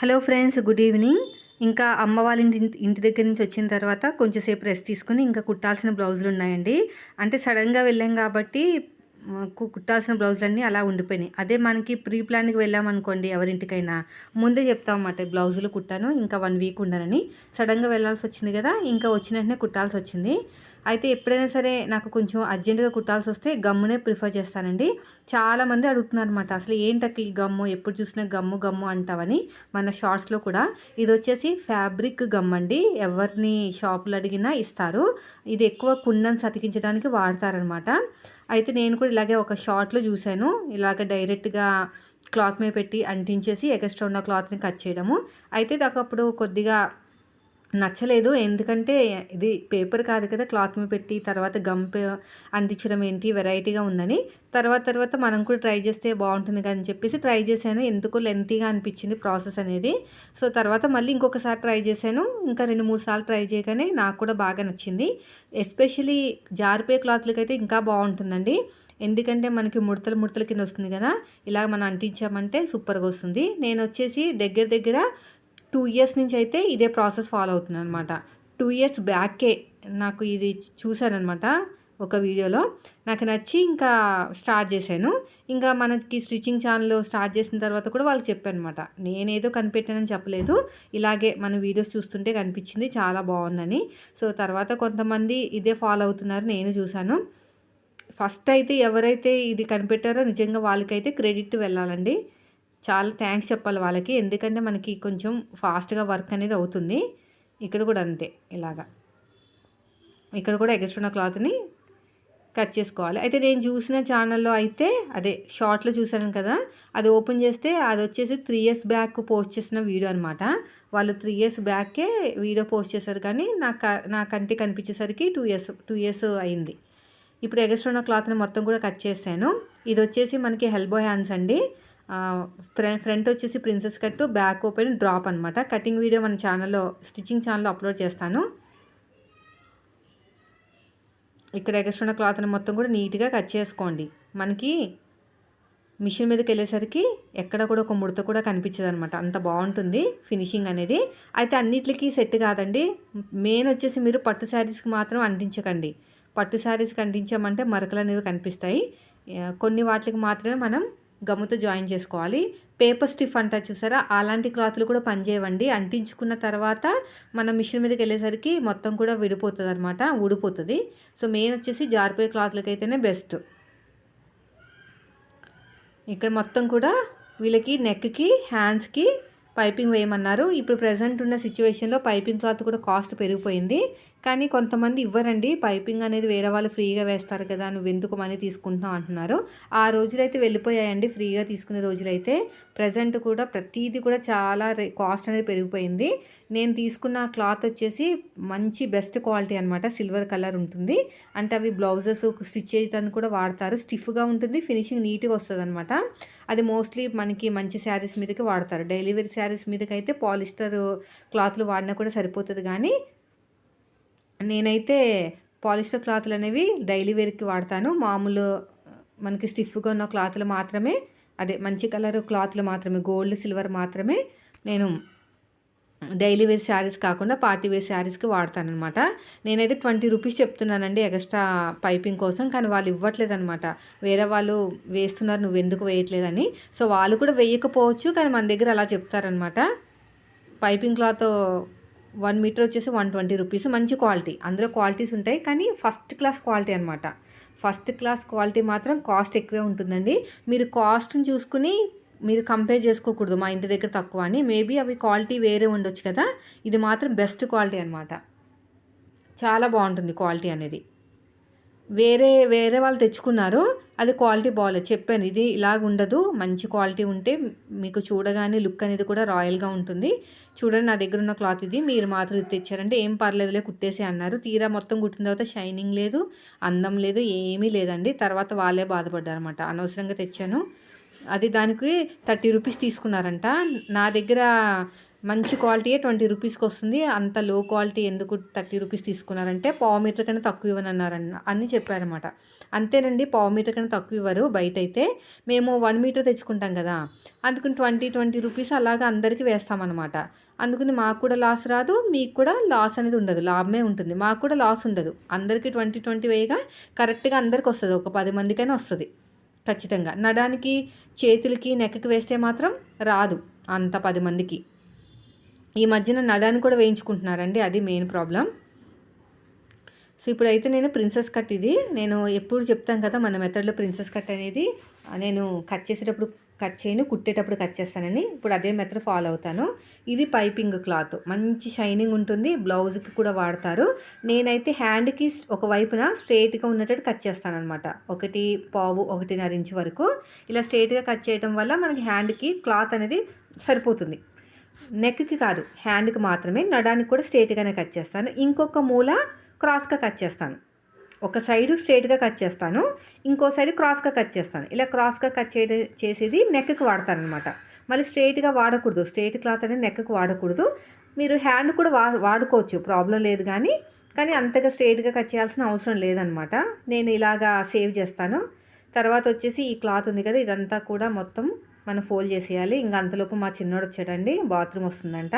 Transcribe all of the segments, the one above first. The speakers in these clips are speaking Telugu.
Hello friends good evening. ఇంకా అమ్మ వాళ్ళ ఇంటి ఇంటి దగ్గర నుంచి వచ్చిన తర్వాత కొంచెంసేపు రెస్ట్ తీసుకుని ఇంకా కుట్టాల్సిన బ్లౌజులు ఉన్నాయండి. అంటే సడన్గా వెళ్ళాం కాబట్టి కుట్టాల్సిన బ్లౌజులన్నీ అలా ఉండిపోయినాయి. అదే మనకి ప్రీ ప్లాన్కి వెళ్ళామనుకోండి ఎవరింటికైనా. ముందే చెప్తాం అన్నమాట బ్లౌజులు కుట్టాను ఇంకా వన్ వీక్ ఉండనని సడన్గా వెళ్ళాల్సి వచ్చింది కదా ఇంకా వచ్చిన వెంటనే కుట్టాల్సి వచ్చింది. అయితే ఎప్పుడైనా సరే నాకు కొంచెం అర్జెంటుగా కుట్టాల్సి వస్తే గమ్మునే ప్రిఫర్ చేస్తానండి. చాలామంది అడుగుతున్నారు అనమాట అసలు ఏంటక్క ఈ గమ్ము? ఎప్పుడు చూసినా గమ్ము గమ్ము అంటావని మన షార్ట్స్లో కూడా. ఇది వచ్చేసి ఫ్యాబ్రిక్ గమ్ అండి ఎవరిని షాపులు అడిగినా ఇస్తారు. ఇది ఎక్కువ కుండను సతికించడానికి వాడతారనమాట అయితే నేను కూడా ఇలాగే ఒక షార్ట్లో చూశాను. ఇలాగ డైరెక్ట్గా క్లాత్ మీద పెట్టి అంటించేసి ఎక్స్ట్రా ఉన్న క్లాత్ని కట్ చేయడము. అయితే నాకు అప్పుడు కొద్దిగా నచ్చలేదు. ఎందుకంటే ఇది పేపర్ కాదు కదా క్లాత్ మీద పెట్టి తర్వాత గమ్ అంటించడం ఏంటి వెరైటీగా ఉందని. తర్వాత తర్వాత మనం కూడా ట్రై చేస్తే బాగుంటుంది కదా అని చెప్పేసి ట్రై చేశాను. ఎందుకు లెంతీగా అనిపించింది ప్రాసెస్ అనేది. సో తర్వాత మళ్ళీ ఇంకొకసారి ట్రై చేశాను. ఇంకా రెండు మూడు సార్లు ట్రై చేయగానే నాకు కూడా బాగా నచ్చింది. ఎస్పెషలీ జారిపోయే క్లాత్లకి అయితే ఇంకా బాగుంటుందండి. ఎందుకంటే మనకి ముడతలు ముడతల కింద వస్తుంది కదా ఇలా మనం అంటించామంటే సూపర్గా వస్తుంది. నేను వచ్చేసి దగ్గర దగ్గర టూ ఇయర్స్ నుంచి అయితే ఇదే ప్రాసెస్ ఫాలో అవుతుంది అనమాట టూ ఇయర్స్ బ్యాకే నాకు ఇది చూశానమాట ఒక వీడియోలో. నాకు నచ్చి ఇంకా స్టార్ట్ చేశాను. ఇంకా మనకి స్టిచ్చింగ్ ఛానల్ స్టార్ట్ చేసిన తర్వాత కూడా వాళ్ళకి చెప్పాను అనమాట నేనేదో కనిపెట్టానని చెప్పలేదు. ఇలాగే మన వీడియోస్ చూస్తుంటే కనిపించింది చాలా బాగుందని. సో తర్వాత కొంతమంది ఇదే ఫాలో అవుతున్నారు నేను చూశాను. ఫస్ట్ అయితే ఎవరైతే ఇది కనిపెట్టారో నిజంగా వాళ్ళకైతే క్రెడిట్ వెళ్ళాలండి. చాలా థ్యాంక్స్ చెప్పాలి వాళ్ళకి. ఎందుకంటే మనకి కొంచెం ఫాస్ట్గా వర్క్ అనేది అవుతుంది. ఇక్కడ కూడా అంతే ఇలాగా. ఇక్కడ కూడా ఎగస్ట్రున్న క్లాత్ని కట్ చేసుకోవాలి. అయితే నేను చూసిన ఛానల్లో అయితే అదే షార్ట్లో చూశాను కదా అది ఓపెన్ చేస్తే అది వచ్చేసి త్రీ ఇయర్స్ బ్యాక్ పోస్ట్ చేసిన వీడియో అనమాట వాళ్ళు త్రీ ఇయర్స్ బ్యాకే వీడియో పోస్ట్ చేశారు కానీ నాకు నా కంటి కనిపించేసరికి టూ ఇయర్స్ టూ ఇయర్స్ అయింది. ఇప్పుడు ఎగస్ట్రున్న క్లాత్ని మొత్తం కూడా కట్ చేశాను. ఇది వచ్చేసి మనకి హెల్బో హ్యాండ్స్ అండి. ఫ్రంట్ వచ్చేసి princess cut back open drop అనమాట కటింగ్ వీడియో మన ఛానల్లో స్టిచ్చింగ్ ఛానల్లో అప్లోడ్ చేస్తాను. ఇక్కడ ఎగస్ట్రున్న క్లాత్ని మొత్తం కూడా నీట్గా కట్ చేసుకోండి. మనకి మిషన్ మీదకి వెళ్ళేసరికి ఎక్కడ కూడా ఒక ముడత కూడా కనిపించదు అనమాట అంత బాగుంటుంది ఫినిషింగ్ అనేది. అయితే అన్నిటికీ సెట్ కాదండి. మెయిన్ వచ్చేసి మీరు పట్టు శారీస్కి మాత్రం అంటించకండి. పట్టు శారీస్కి అంటించామంటే మరకలు అనేవి కనిపిస్తాయి. కొన్ని వాటికి మాత్రమే మనం గమ్ముతో జాయిన్ చేసుకోవాలి. పేపర్ స్టిఫ్ అంటారు చూసారా? అలాంటి క్లాత్లు కూడా పనిచేయవండి అంటించుకున్న తర్వాత మన మిషన్ మీదకి వెళ్ళేసరికి మొత్తం కూడా విడిపోతుంది అనమాట ఊడిపోతుంది. సో మెయిన్ వచ్చేసి జారిపోయే క్లాత్లకి అయితేనే బెస్ట్. ఇక్కడ మొత్తం కూడా వీళ్ళకి నెక్కి హ్యాండ్స్కి పైపింగ్ వేయమన్నారు. ఇప్పుడు ప్రజెంట్ ఉన్న సిచ్యువేషన్లో పైపింగ్ క్లాత్ కూడా కాస్ట్ పెరిగిపోయింది. కానీ కొంతమంది ఇవ్వరండి. పైపింగ్ అనేది వేరే వాళ్ళు ఫ్రీగా వేస్తారు కదా నువ్వు ఎందుకు మనీ తీసుకుంటున్నావు అంటున్నారు. ఆ రోజులైతే వెళ్ళిపోయాయండి. ఫ్రీగా తీసుకునే రోజులైతే ప్రజెంట్ కూడా ప్రతిదీ కూడా చాలా కాస్ట్ అనేది పెరిగిపోయింది. నేను తీసుకున్న క్లాత్ వచ్చేసి మంచి బెస్ట్ క్వాలిటీ అనమాట సిల్వర్ కలర్ ఉంటుంది. అంటే అవి బ్లౌజెస్ స్టిచ్ చేయడానికి కూడా వాడతారు. స్టిఫ్గా ఉంటుంది. ఫినిషింగ్ నీట్గా వస్తుంది అనమాట అది మోస్ట్లీ మనకి మంచి శారీస్ మీదకి వాడతారు. డెలివరీ శారీస్ మీదకి అయితే పాలిస్టర్ క్లాత్లు వాడినా కూడా సరిపోతుంది. కానీ నేనైతే పాలిస్టర్ క్లాత్లు అనేవి డైలీ వేర్కి వాడతాను. మామూలు మనకి స్టిఫ్గా ఉన్న క్లాత్లు మాత్రమే అదే మంచి కలర్ క్లాత్లు మాత్రమే గోల్డ్ సిల్వర్ మాత్రమే నేను డైలీ వేర్ శారీస్ కాకుండా పార్టీ వేర్ శారీస్కి వాడతానమాట నేనైతే ట్వంటీ రూపీస్ చెప్తున్నానండి ఎక్స్ట్రా పైపింగ్ కోసం కానీ వాళ్ళు ఇవ్వట్లేదు అనమాట వేరే వాళ్ళు వేస్తున్నారు నువ్వు ఎందుకు వేయట్లేదని. సో వాళ్ళు కూడా వేయకపోవచ్చు కానీ మన దగ్గర అలా చెప్తారనమాట పైపింగ్ క్లాత్ వన్ మీటర్ వచ్చేసి వన్ ట్వంటీ రూపీస్. మంచి క్వాలిటీ. అందులో క్వాలిటీస్ ఉంటాయి. కానీ ఫస్ట్ క్లాస్ క్వాలిటీ అనమాట ఫస్ట్ క్లాస్ క్వాలిటీ మాత్రం కాస్ట్ ఎక్కువే ఉంటుందండి. మీరు కాస్ట్ని చూసుకుని మీరు కంపేర్ చేసుకోకూడదు. మా ఇంటి దగ్గర తక్కువ అని. మేబీ అవి క్వాలిటీ వేరే ఉండొచ్చు కదా. ఇది మాత్రం బెస్ట్ క్వాలిటీ అనమాట చాలా బాగుంటుంది క్వాలిటీ అనేది. వేరే వేరే వాళ్ళు తెచ్చుకున్నారు. అది క్వాలిటీ బాగాలేదు చెప్పాను ఇది ఇలాగ ఉండదు. మంచి క్వాలిటీ ఉంటే మీకు చూడగానే లుక్ అనేది కూడా రాయల్గా ఉంటుంది. చూడండి నా దగ్గర ఉన్న క్లాత్ ఇది. మీరు మాత్రం ఇది తెచ్చారంటే ఏం పర్లేదులే కుట్టేసి అన్నారు. తీరా మొత్తం కుట్టిన తర్వాత షైనింగ్ లేదు అందం లేదు ఏమీ లేదండి. తర్వాత వాళ్ళే బాధపడ్డారు అనమాట అనవసరంగా తెచ్చాను. అది దానికి థర్టీ రూపీస్ తీసుకున్నారంట. నా దగ్గర మంచి క్వాలిటీయే ట్వంటీ రూపీస్కి వస్తుంది. అంత లో క్వాలిటీ ఎందుకు థర్టీ రూపీస్ తీసుకున్నారంటే పావు మీటర్ కన్నా తక్కువ ఇవ్వనన్నారన్న అని చెప్పారనమాట అంతేనండి పావు మీటర్ కన్నా తక్కువ ఇవ్వరు బయట అయితే మేము వన్ మీటర్ తెచ్చుకుంటాం కదా అందుకని ట్వంటీ ట్వంటీ రూపీస్ అలాగా అందరికీ వేస్తామన్నమాట. అందుకని మాకు కూడా లాస్ రాదు మీకు కూడా లాస్ అనేది ఉండదు లాభమే ఉంటుంది. మాకు కూడా లాస్ ఉండదు. అందరికీ ట్వంటీ ట్వంటీ వేయగా కరెక్ట్గా అందరికి వస్తుంది ఒక పది మందికైనా వస్తుంది ఖచ్చితంగా. నడానికి చేతులకి నెక్కకి వేస్తే మాత్రం రాదు అంత పది మందికి. ఈ మధ్యన నడాన్ని కూడా వేయించుకుంటున్నారండి అది మెయిన్ ప్రాబ్లం సో ఇప్పుడైతే నేను ప్రిన్సెస్ కట్ ఇది. నేను ఎప్పుడు చెప్తాను కదా మన మెథడ్లో ప్రిన్సెస్ కట్ అనేది నేను కట్ చేసేటప్పుడు కట్ చేయను కుట్టేటప్పుడు కట్ చేస్తానని. ఇప్పుడు అదే మెథడ్ ఫాలో అవుతాను. ఇది పైపింగ్ క్లాత్ మంచి షైనింగ్ ఉంటుంది బ్లౌజ్కి కూడా వాడతారు. నేనైతే హ్యాండ్కి ఒక వైపున స్ట్రైట్గా ఉన్నట్టు కట్ చేస్తాను అనమాట ఒకటి పావు ఒకటిన్నర ఇంచు వరకు. ఇలా స్ట్రైట్గా కట్ చేయడం వల్ల మనకి హ్యాండ్కి క్లాత్ అనేది సరిపోతుంది. నెక్కి కాదు హ్యాండ్కి మాత్రమే. నడానికి కూడా స్ట్రేట్గానే కట్ చేస్తాను. ఇంకొక మూల క్రాస్గా కట్ చేస్తాను. ఒక సైడు స్ట్రైట్గా కట్ చేస్తాను. ఇంకో సైడ్ క్రాస్గా కట్ చేస్తాను. ఇలా క్రాస్గా కట్ చే చేసేది నెక్కి వాడతాను అనమాట మళ్ళీ స్ట్రైట్గా వాడకూడదు. స్ట్రేట్ క్లాత్ అనేది నెక్కి వాడకూడదు. మీరు హ్యాండ్ కూడా వా వాడుకోవచ్చు. ప్రాబ్లం లేదు కానీ కానీ అంతగా స్ట్రైట్గా కట్ చేయాల్సిన అవసరం లేదనమాట నేను ఇలాగా సేవ్ చేస్తాను. తర్వాత వచ్చేసి ఈ క్లాత్ ఉంది కదా ఇదంతా కూడా మొత్తం మనం ఫోల్డ్ చేసేయాలి. ఇంకా అంతలోపు మా చిన్నోడు వచ్చాడండి. బాత్రూమ్ వస్తుందంట.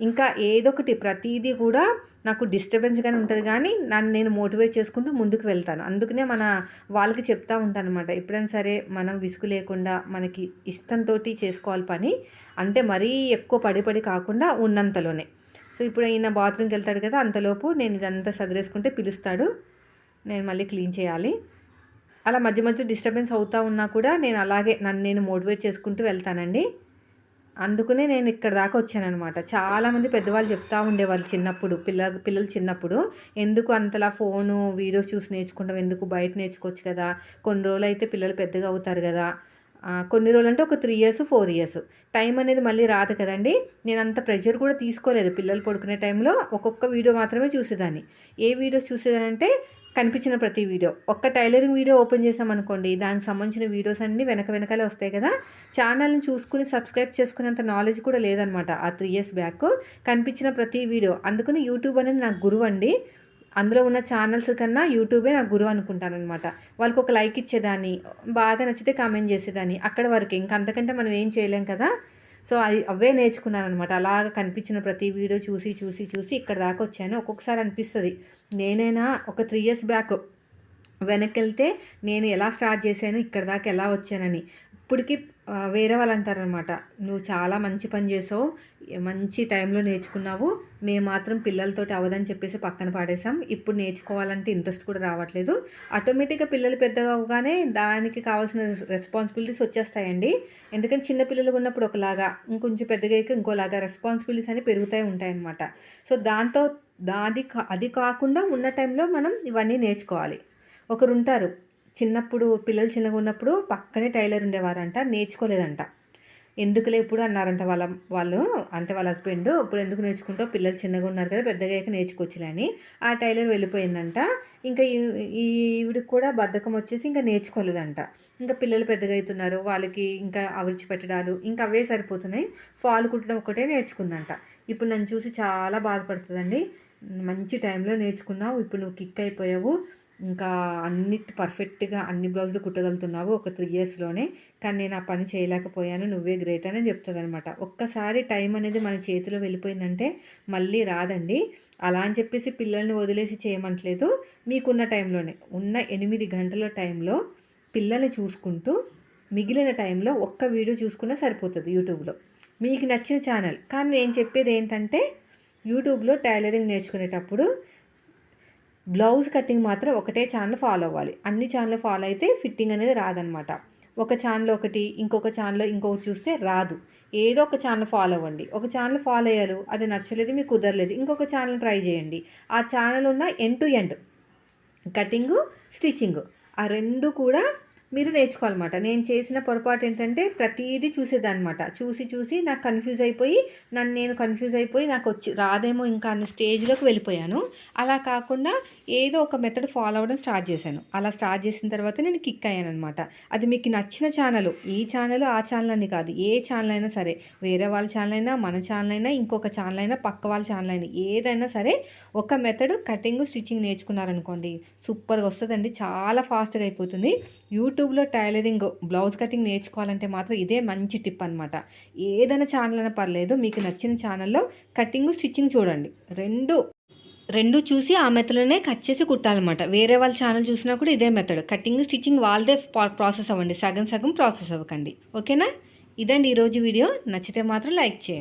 ఇంకా ఏదో ఒకటి ప్రతిదీ కూడా నాకు డిస్టర్బెన్స్గానే ఉంటుంది కానీ నన్ను నేను మోటివేట్ చేసుకుంటూ ముందుకు వెళ్తాను. అందుకనే మన వాళ్ళకి చెప్తా ఉంటాను అనమాట ఎప్పుడైనా సరే మనం విసుగు లేకుండా మనకి ఇష్టంతో చేసుకోవాలి పని. అంటే మరీ ఎక్కువ పడి పడి కాకుండా ఉన్నంతలోనే. సో ఇప్పుడు ఈయన బాత్రూమ్కి వెళ్తాడు కదా అంతలోపు నేను ఇదంతా సదిరేసుకుంటే పిలుస్తాడు. నేను మళ్ళీ క్లీన్ చేయాలి. అలా మధ్య మధ్య డిస్టర్బెన్స్ అవుతూ ఉన్నా కూడా నేను అలాగే నన్ను నేను మోటివేట్ చేసుకుంటూ వెళ్తానండి. అందుకనే నేను ఇక్కడ దాకా వచ్చానమాట చాలామంది పెద్దవాళ్ళు చెప్తూ ఉండేవాళ్ళు చిన్నప్పుడు పిల్ల పిల్లలు చిన్నప్పుడు ఎందుకు అంతలా ఫోను వీడియోస్ చూసి నేర్చుకుంటాం ఎందుకు బయట నేర్చుకోవచ్చు కదా? కొన్ని రోజులు అయితే పిల్లలు పెద్దగా అవుతారు కదా? కొన్ని రోజులు అంటే ఒక three years four years time అనేది మళ్ళీ రాదు కదండి. నేను అంత ప్రెషర్ కూడా తీసుకోలేదు పిల్లలు పడుకునే టైంలో ఒక్కొక్క వీడియో మాత్రమే చూసేదాన్ని. ఏ వీడియోస్ చూసేదానంటే కనిపించిన ప్రతి వీడియో ఒక్క టైలరింగ్ వీడియో ఓపెన్ చేసామనుకోండి దానికి సంబంధించిన వీడియోస్ అన్నీ వెనక వెనకాలే వస్తాయి కదా. ఛానల్ని చూసుకుని సబ్స్క్రైబ్ చేసుకునేంత నాలెడ్జ్ కూడా లేదనమాట ఆ త్రీ ఇయర్స్ బ్యాక్ కనిపించిన ప్రతి వీడియో అందుకని యూట్యూబ్ అనేది నాకు గురువు అండి అందులో ఉన్న ఛానల్స్ కన్నా యూట్యూబే నాకు గురువు అనుకుంటానమాట వాళ్ళకి ఒక లైక్ ఇచ్చేదాన్ని బాగా నచ్చితే కామెంట్ చేసేదాన్ని. అక్కడ వరకు ఇంకంతకంటే మనం ఏం చేయలేం కదా. సో అది అవే నేర్చుకున్నాను అనమాట అలాగ కనిపించిన ప్రతి వీడియో చూసి చూసి చూసి ఇక్కడ దాకా వచ్చాను. ఒక్కొక్కసారి అనిపిస్తుంది నేనైనా ఒక త్రీ ఇయర్స్ బ్యాక్ వెనక్కి వెళ్తే నేను ఎలా స్టార్ట్ చేశాను ఇక్కడ దాకా ఎలా వచ్చానని. ఇప్పటికి వేరే వాళ్ళు అంటారనమాట నువ్వు చాలా మంచి పని చేసావు మంచి టైంలో నేర్చుకున్నావు మేము మాత్రం పిల్లలతోటి అవదని చెప్పేసి పక్కన పాడేసాం ఇప్పుడు నేర్చుకోవాలంటే ఇంట్రెస్ట్ కూడా రావట్లేదు. ఆటోమేటిక్గా పిల్లలు పెద్దగా అవగానే దానికి కావాల్సిన రెస్పాన్సిబిలిటీస్ వచ్చేస్తాయండి. ఎందుకంటే చిన్న పిల్లలు ఉన్నప్పుడు ఒకలాగా ఇంకొంచెం పెద్దగా ఇంకోలాగా రెస్పాన్సిబిలిటీస్ అని పెరుగుతాయి ఉంటాయన్నమాట. సో దాంతో దాది అది కాకుండా ఉన్న టైంలో మనం ఇవన్నీ నేర్చుకోవాలి. ఒకరు ఉంటారు చిన్నప్పుడు పిల్లలు చిన్నగా ఉన్నప్పుడు పక్కనే టైలర్ ఉండేవారంట నేర్చుకోలేదంట. ఎందుకులే ఇప్పుడు అన్నారంట వాళ్ళ వాళ్ళు. అంటే వాళ్ళ హస్బెండ్ ఇప్పుడు ఎందుకు నేర్చుకుంటావు? పిల్లలు చిన్నగా ఉన్నారు కదా పెద్దగా అయితే నేర్చుకోవచ్చులే అని. ఆ టైలర్ వెళ్ళిపోయిందంట. ఇంకా ఈవిడికి కూడా బద్ధకం వచ్చేసి ఇంకా నేర్చుకోలేదంట. ఇంకా పిల్లలు పెద్దగా అవుతున్నారు వాళ్ళకి ఇంకా అవిరిచి పెట్టడాలు ఇంకా అవే సరిపోతున్నాయి. ఫాల్ కుట్టడం ఒకటే నేర్చుకుందంట. ఇప్పుడు నన్ను చూసి చాలా బాధపడుతుందండి. మంచి టైంలో నేర్చుకున్నావు ఇప్పుడు నువ్వు కిక్ అయిపోయావు. ఇంకా అన్నిటి పర్ఫెక్ట్గా అన్ని బ్లౌజులు కుట్టగలుగుతున్నావు ఒక త్రీ ఇయర్స్లోనే కానీ నేను ఆ పని చేయలేకపోయాను నువ్వే గ్రేట్ అని చెప్తుంది అనమాట ఒక్కసారి టైం అనేది మన చేతిలో వెళ్ళిపోయిందంటే మళ్ళీ రాదండి. అలా అని చెప్పేసి పిల్లల్ని వదిలేసి చేయమంటలేదు. మీకున్న టైంలోనే ఉన్న ఎనిమిది గంటల టైంలో పిల్లల్ని చూసుకుంటూ మిగిలిన టైంలో ఒక్క వీడియో చూసుకున్నా సరిపోతుంది యూట్యూబ్లో మీకు నచ్చిన ఛానల్ కానీ నేను చెప్పేది ఏంటంటే యూట్యూబ్లో టైలరింగ్ నేర్చుకునేటప్పుడు బ్లౌజ్ కటింగ్ మాత్రం ఒకటే ఛానల్ ఫాలో అవ్వాలి. అన్ని ఛానల్ ఫాలో అయితే ఫిట్టింగ్ అనేది రాదనమాట ఒక ఛానల్ ఒకటి ఇంకొక ఛానల్ ఇంకొకటి చూస్తే రాదు. ఏదో ఒక ఛానల్ ఫాలో అవ్వండి. ఒక ఛానల్ ఫాలో అయ్యారు అది నచ్చలేదు మీకు కుదరలేదు ఇంకొక ఛానల్ ట్రై చేయండి. ఆ ఛానల్ ఉన్న end to end cutting stitching ఆ రెండు కూడా మీరు నేర్చుకోవాలన్నమాట. నేను చేసిన పొరపాటు ఏంటంటే ప్రతిదీ చూసేదన్నమాట. చూసి చూసి నాకు కన్ఫ్యూజ్ అయిపోయి నన్ను నేను కన్ఫ్యూజ్ అయిపోయి నాకు వచ్చి రాదేమో ఇంకా అన్న స్టేజ్లోకి వెళ్ళిపోయాను. అలా కాకుండా ఏదో ఒక మెథడ్ ఫాలో అవ్వడం స్టార్ట్ చేశాను. అలా స్టార్ట్ చేసిన తర్వాత నేను కిక్ అయ్యాను అనమాట అది మీకు నచ్చిన ఛానల్ ఈ ఛానల్ ఆ ఛానల్ అని కాదు. ఏ ఛానల్ అయినా సరే వేరే వాళ్ళ ఛానల్ అయినా మన ఛానల్ అయినా ఇంకొక ఛానల్ అయినా పక్క వాళ్ళ ఛానల్ అయినా ఏదైనా సరే ఒక మెథడ్ కటింగ్ స్టిచ్చింగ్ నేర్చుకున్నారనుకోండి సూపర్గా వస్తుందండి. చాలా ఫాస్ట్గా అయిపోతుంది. యూట్యూబ్ యూట్యూబ్లో టైలరింగ్ బ్లౌజ్ కటింగ్ నేర్చుకోవాలంటే మాత్రం ఇదే మంచి టిప్ అనమాట ఏదైనా ఛానల్ అయినా పర్లేదు మీకు నచ్చిన ఛానల్లో కటింగ్ స్టిచ్చింగ్ చూడండి. రెండు రెండు చూసి ఆ మెథడ్లోనే కట్ చేసి కుట్టాలన్నమాట. వేరే వాళ్ళ ఛానల్ చూసినా కూడా ఇదే మెథడ్. కటింగ్ స్టిచ్చింగ్ వాళ్ళదే ప్రాసెస్ అవ్వండి. సగం సగం ప్రాసెస్ అవ్వకండి. ఓకేనా? ఇదండి ఈరోజు వీడియో. నచ్చితే మాత్రం లైక్ చేయండి.